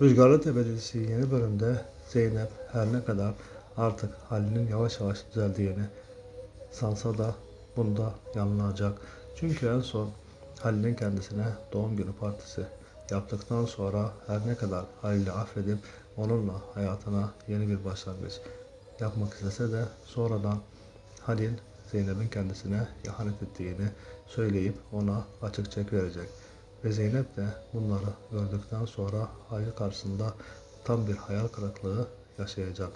Rüzgarlı Tepe yeni bölümde Zeynep her ne kadar artık Halil'in yavaş yavaş düzeldiğini sansa da bunda yanılacak. Çünkü en son Halil'in kendisine doğum günü partisi yaptıktan sonra her ne kadar Halil'i affedip onunla hayatına yeni bir başlangıç yapmak istese de sonradan Halil Zeynep'in kendisine ihanet ettiğini söyleyip ona açık çek verecek. Ve Zeynep de bunları gördükten sonra Halil karşısında tam bir hayal kırıklığı yaşayacak.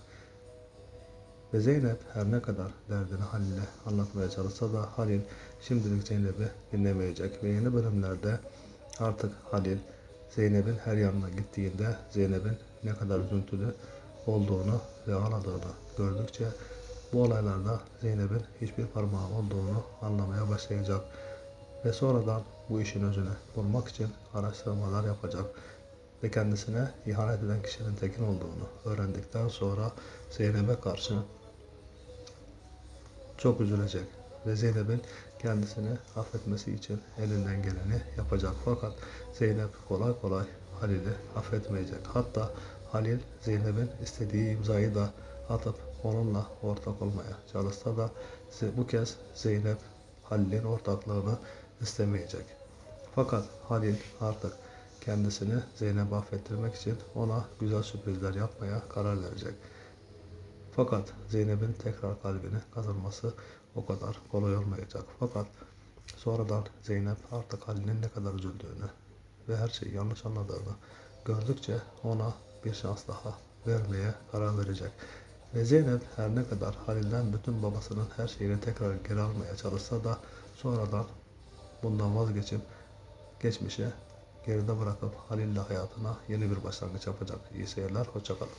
Ve Zeynep her ne kadar derdini Halil'e anlatmaya çalışsa da Halil şimdilik Zeynep'i dinlemeyecek. Ve yeni bölümlerde artık Halil Zeynep'in her yanına gittiğinde Zeynep'in ne kadar üzüntülü olduğunu ve ağladığını gördükçe bu olaylarda Zeynep'in hiçbir parmağı olduğunu anlamaya başlayacak. Ve sonradan bu işin özünü bulmak için araştırmalar yapacak. Ve kendisine ihanet eden kişinin Tekin olduğunu öğrendikten sonra Zeynep'e karşı çok üzülecek. Ve Zeynep'in kendisini affetmesi için elinden geleni yapacak. Fakat Zeynep kolay kolay Halil'i affetmeyecek. Hatta Halil Zeynep'in istediği imzayı da atıp onunla ortak olmaya çalışsa da bu kez Zeynep Halil'in ortaklığını istemeyecek. Fakat Halil artık kendisini Zeynep'e affettirmek için ona güzel sürprizler yapmaya karar verecek. Fakat Zeynep'in tekrar kalbini kazanması o kadar kolay olmayacak. Fakat sonradan Zeynep artık Halil'in ne kadar üzüldüğünü ve her şeyi yanlış anladığını gördükçe ona bir şans daha vermeye karar verecek. Ve Zeynep her ne kadar Halil'den bütün babasının her şeyini tekrar geri almaya çalışsa da sonradan bundan vazgeçip geçmişe geride bırakıp Halil'le hayatına yeni bir başlangıç yapacak. İyi seyirler, hoşçakalın.